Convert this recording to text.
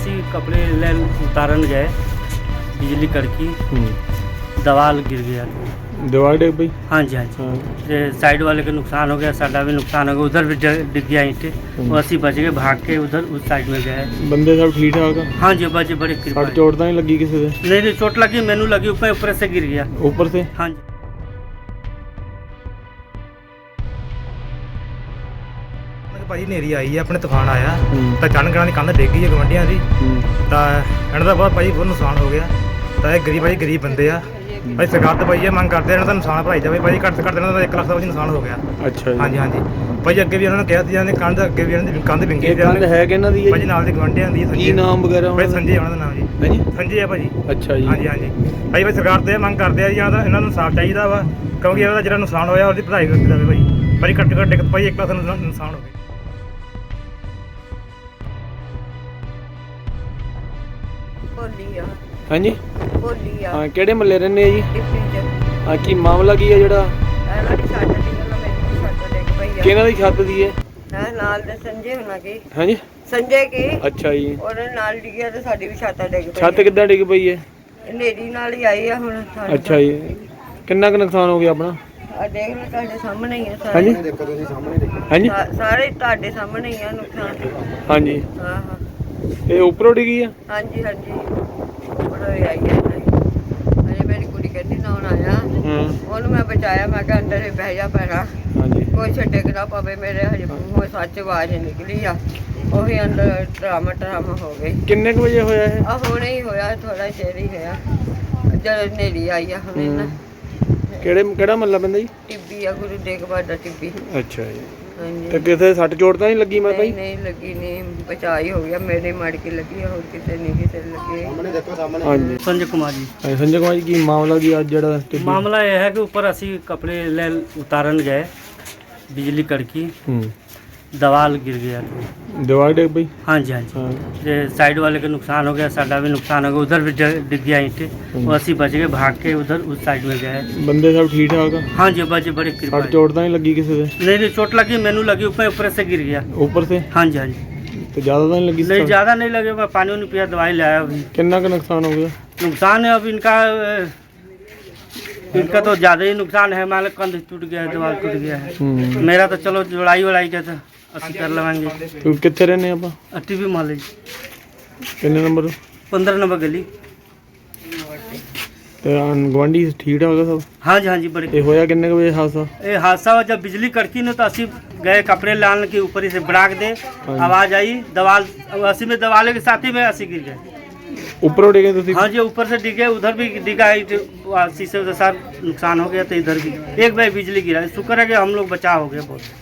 पासी कपड़े लाइन उतारन गए बिजली कड़की हम्म। दवाल गिर गया। दवाल डिग भाई हाँ जी हाँ जी। हाँ। साइड वाले के नुकसान हो गया साडा भी नुकसान हो गया उधर भी डिग गया ईंटे। वो हम्म। अस्सी बच गए भाग के उधर उस साइड में गए। बंदे सब ठीक ठाक हाँ जी बचे बड़े चोट नहीं लगी किसी से नहीं नहीं चोट लगी मैनू लगी ऊपर ऊपर से गिर गया। ऊपर से? हाँ जी। ਭਾਜੀ ਨੇਰੀ ਆਈ ਹੈ ਆਪਣੇ ਤੂਫਾਨ ਆਇਆ। ਤਾਂ ਚੰਨਗੜਾਂ ਦੀ ਕੰਧ ਡਿੱਗ ਗਈ ਹੈ ਗਵੰਡੀਆਂ ਦੀ। ਤਾਂ ਇਹਨਾਂ ਦਾ ਬਹੁਤ ਭਾਜੀ ਬਹੁਤ ਨੁਕਸਾਨ ਹੋ ਗਿਆ। ਤਾਂ ਇਹ ਗਰੀਬ ਭਾਜੀ ਗਰੀਬ ਬੰਦੇ ਆ। ਭਾਈ ਸਰਕਾਰ ਤੋਂ ਭਾਈ ਇਹ ਮੰਗ ਕਰਦੇ ਆ ਇਹਨਾਂ ਦਾ ਨੁਕਸਾਨ ਭਰਾਈ ਜਾਵੇ। ਭਾਜੀ ਘੱਟ ਤੋਂ ਘੱਟ ਇਹਨਾਂ ਦਾ 1 ਲੱਖ ਦਾ ਭਾਜੀ ਨੁਕਸਾਨ ਹੋ ਗਿਆ। ਅੱਛਾ ਹਾਂਜੀ ਹਾਂਜੀ। ਭਾਜੀ ਅੱਗੇ ਵੀ ਉਹਨਾਂ ਨੇ ਕਿਹਾ ਸੀ ਜਾਂਦੇ ਕੰਧ ਅੱਗੇ ਵੀ ਇਹਨਾਂ ਦੀ ਕੰਧ ਵਿੰਗੀ ਇਹ ਕੰਧ ਹੈ ਕਿਹਨਾਂ ਦੀ ਹੈ ਭਾਜੀ ਨਾਲ ਦੇ ਗਵੰਡੀਆਂ ਦੀ ਕੀ ਨਾਮ ਵਗੈਰਾ ਭਾਈ ਦਾ? ਸੰਜੇ ਉਹਨਾਂ ਦਾ ਨਾਮ ਜੀ। ਹਾਂਜੀ? ਸੰਜੇ ਆ ਭਾਜੀ। ਅੱਛਾ ਜੀ। ਹਾਂਜੀ ਹਾਂਜੀ। ਭਾਈ ਭਾਈ ਸਰਕਾਰ ਤੋਂ ਇਹ ਮੰਗ ਕਰਦੇ ਆ ਜੀ ਇਹਨਾਂ ਦਾ ਇਹਨਾਂ ਨੂੰ ਸਾਫ਼ ਚਾਹੀਦਾ ਵਾ। ਕਿਉਂਕਿ ਇਹਦਾ ਜਿਹੜਾ ਨੁਕਸਾਨ ਹੋਇਆ ਉਹਦੀ ਭਰਾਈ ਕੀਤੀ ਜਾਵੇ ਭਾਈ ਭਾਜੀ ਘੱਟ ਤੋਂ ਘੱਟ ਇੱਕ- ਭਾਈ 1 ਲੱਖ ਦਾ ਨੁਕਸਾਨ ਨੁਕਸਾਨ ਹੋ ਗਿਆ। ਭੋਲੀ ਆ। ਹਾਂਜੀ? ਭੋਲੀ ਆ। ਹਾਂ ਕਿਹੜੇ ਮੱਲੇ ਰਹਿੰਦੇ ਆ ਜੀ? ਚ ਹਾਂ ਕੀ ਮਾਮਲਾ ਕੀ ਹੈ ਜਿਹੜਾ? ਇਹਨਾਂ ਦੀ ਦੀ ਪਈ ਆ। ਕਿਹਨਾਂ ਦੀ ਛੱਤ ਦੀ ਹੈ ਹੈਂ, ਨਾਲ ਦੇ ਸੰਜੇ ਹੁਣਾਂ ਕੀ? ਹਾਂਜੀ? ਸੰਜੇ ਕੀ? ਅੱਛਾ ਜੀ। ਉਹਦੇ ਨਾਲ ਡਿੱਗਿਆ ਤੇ ਸਾਡੀ ਵੀ ਛੱਤ ਡਿੱਗ ਪਈ ਛੱਤ ਕਿੱਦਾਂ ਡਿੱਗ ਪਈ ਹੈ ਨੇਰੀ ਨਾਲ ਹੀ ਆਈ ਆ ਹੁਣ ਸਾਡੇ ਅੱਛਾ ਜੀ। ਕਿੰਨਾ ਕੁ ਨੁਕਸਾਨ ਹੋ ਗਿਆ ਆਪਣਾ? ਆ ਦੇਖ ਲਓ ਤੁਹਾਡੇ ਸਾਹਮਣੇ ਹੀ ਆ ਹਾਂਜੀ? ਸਾਰੇ ਹਾਂਜੀ? ਸਾ- ਸਾਰੇ ਤੁਹਾਡੇ ਸਾਹਮਣੇ ਹੀ ਆ ਨੁਕਸਾਨ। ਹਾਂਜੀ। ਹਾਂ ਹਾਂ। ਇਹ ਉੱਪਰੋਂ ਡਿੱਗੀ ਆ? ਹਾਂਜੀ ਹਾਂਜੀ। ਬੜਾ ਆਈ ਹੈ ਅਜੇ ਮੇਰੀ ਕੁੜੀ ਕਹਿੰਦੀ ਨਾ ਆਇਆ। ਹਾਂ। ਉਹਨੂੰ ਮੈਂ ਬਚਾਇਆ ਮੈਂ ਕਿਹਾ ਅੰਦਰ ਹੀ ਬਹਿ ਜਾ ਪੈਣਾ ਹਾਂਜੀ। ਕੋਈ ਛੱਡੇ ਨਾ ਪਵੇ ਮੇਰੇ ਹਜੇ ਮੂੰਹੋਂ ਸੱਚ ਆਵਾਜ਼ ਨਿਕਲੀ ਆ। ਉਹੀ ਅੰਦਰ ਡਰਾਮਾ ਡਰਾਮਾ ਹੋ ਗਈ ਕਿੰਨੇ ਕੁ ਵਜੇ ਹੋਇਆ ਇਹ? ਆ ਹੁਣੇ ਹੀ ਹੋਇਆ ਥੋੜਾ ਚਿਰ ਹੀ ਹੋਇਆ। ਜਦ ਨੇਰੀ ਆਈ ਆ ਹੁਣੇ ਨਾ। ਕਿਹੜੇ ਕਿਹੜਾ ਮੱਲਾ ਪੈਂਦਾ ਜੀ? ਟਿੱਬੀ ਆ ਗੁਰੂ ਤੇਗ ਬਹਾਦਰ ਟਿੱਬੀ। ਅੱਛਾ ਜੀ। ਤੇ ਕਿਸੇ ਸੱਟ ਚੋਟ ਤਾਂ ਨਹੀਂ ਲੱਗੀ ਮੈਂ ਨਹੀਂ ਭਾਈ ਨਹੀਂ ਲੱਗੀ ਨਹੀਂ ਬਚਾਈ ਹੋ ਗਿਆ ਮੇਰੇ ਮੜ ਕੇ ਲੱਗੀ ਆ, ਹੋਰ ਕਿਸੇ ਨਹੀਂ ਕਿਸੇ ਲੱਗੀ ਹਾਂਜੀ संजय कुमार जी ਹਾਂਜੀ, ਸੰਜੇ ਕੁਮਾਰ ਜੀ ਕੀ ਮਾਮਲਾ ਕੀ ਅੱਜ ਜਿਹੜਾ ਟਿੱਬੀ- मामला यह है कि ऊपर असी कपड़े ले उतारन गए बिजली कड़की ਹੂੰ दवाल गिर गया था दीवार डेक भाई हाँ जी हाँ जी हाँ ये साइड वाले का नुकसान हो गया साडा भी नुकसान हो गया उधर भी ड- डिग गया ईंटें वो अस्सी बच गए भाग के उधर उस साइड में गए ਬੰਦੇ ਸਭ ਠੀਕ ਠਾਕ ਆ हाँ जी बचे बड़े कृपा ਸੱਟ है। ਚੋਟ ਤਾਂ ਨਹੀਂ ਲੱਗੀ ਕਿਸੇ ਦੇ नहीं नहीं चोट लगी मैनू लगी ऊपर ऊपर से गिर गया ਉੱਪਰ ਤੇ हाँ जी हाँ जी ਤੇ ਜ਼ਿਆਦਾ ਤਾਂ ਨਹੀਂ ਲੱਗੀ नहीं सर? ज़्यादा नहीं लगे मैं पानी वानी पिया दवाई लाया अभी कितना का नुकसान हो गया नुकसान है अब इनका अ, इनका तो ज़्यादा ही नुकसान है मान लो कंध टूट गया है दीवार टूट गया है ਹੂੰ मेरा तो चलो जोड़ाई वड़ाई का तो ਅਸੀਂ कर लवाएंगे ਤੂੰ ਕਿੱਥੇ ਰਹਿੰਦੇ ਆਪਾਂ टीवी मोहल्ले ਕਿੰਨੇ ਨੰਬਰ पंद्रह नंबर गली ਤੇ ਗਵਾਂਢੀ ਠੀਕ ਠਾਕ ਆ ਸਭ हाँ जी हाँ जी बड़ी ਇਹ ਹੋਇਆ ਕਿੰਨੇ ਕੁ ਵਜੇ ਹਾਦਸਾ ये हादसा हुआ जब बिजली कड़की ने तो अस्सी गए कपड़े लाने के ऊपर ही से बराक दे आवाज आई दवाल अस्सी में दवाले के साथ ही में अस्सी गिर गए ऊपर उड़े गए तो हाँ जी ऊपर से दिखे उधर भी दिखा है शीशे के साथ नुकसान हो गया तो इधर भी एक बार बिजली गिरा शुक्र है कि हम लोग बचाव हो गया बहुत